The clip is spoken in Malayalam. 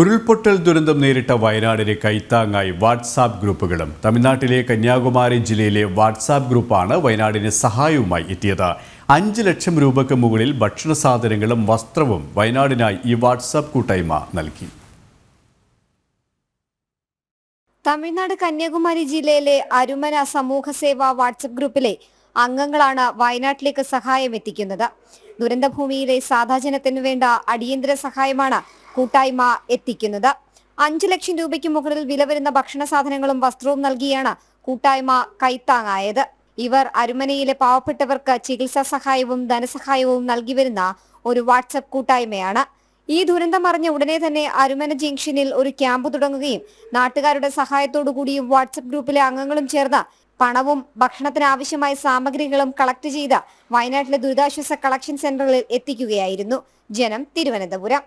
ഉരുൾപൊട്ടൽ ദുരന്തം നേരിട്ട വയനാടിന് കൈത്താങ്ങായി വാട്സാപ്പ് ഗ്രൂപ്പുകളും തമിഴ്നാട്ടിലെ കന്യാകുമാരി ജില്ലയിലെ വാട്സാപ്പ് ഗ്രൂപ്പാണ് വയനാടിന് സഹായവുമായി എത്തിയത്. അഞ്ച് ലക്ഷം രൂപയ്ക്ക് മുകളിൽ ഭക്ഷണ സാധനങ്ങളും വസ്ത്രവും വയനാടിനായി ഈ വാട്സാപ്പ് കൂട്ടായ്മ നൽകി. തമിഴ്നാട് കന്യാകുമാരി ജില്ലയിലെ അരുമന സമൂഹ സേവാ വാട്സപ്പ് ഗ്രൂപ്പിലെ അംഗങ്ങളാണ് വയനാട്ടിലേക്ക് സഹായം എത്തിക്കുന്നത് ദുരന്തഭൂമിയിലെ സാധാജനത്തിനു വേണ്ട അടിയന്തര സഹായമാണ് കൂട്ടായ്മ എത്തിക്കുന്നത്. അഞ്ചു ലക്ഷം രൂപയ്ക്ക് മുകളിൽ വില വരുന്ന ഭക്ഷണ സാധനങ്ങളും വസ്ത്രവും നൽകിയാണ് കൂട്ടായ്മ കൈത്താങ്ങായത്. ഇവർ അരുമനയിലെ പാവപ്പെട്ടവർക്ക് ചികിത്സാ സഹായവും ധനസഹായവും നൽകി വരുന്ന ഒരു വാട്സപ്പ് കൂട്ടായ്മയാണ്. ഈ ദുരന്തം അറിഞ്ഞ ഉടനെ തന്നെ അരുമന ജംഗ്ഷനിൽ ഒരു ക്യാമ്പ് തുടങ്ങുകയും നാട്ടുകാരുടെ സഹായത്തോടു കൂടിയും വാട്സപ്പ് ഗ്രൂപ്പിലെ അംഗങ്ങളും ചേർന്ന പണവും ഭക്ഷണത്തിനാവശ്യമായ സാമഗ്രികളും കളക്ട് ചെയ്ത വയനാട്ടിലെ ദുരിതാശ്വാസ കളക്ഷൻ സെന്ററിൽ എത്തിക്കുകയായിരുന്നു. ജനം തിരുവനന്തപുരം.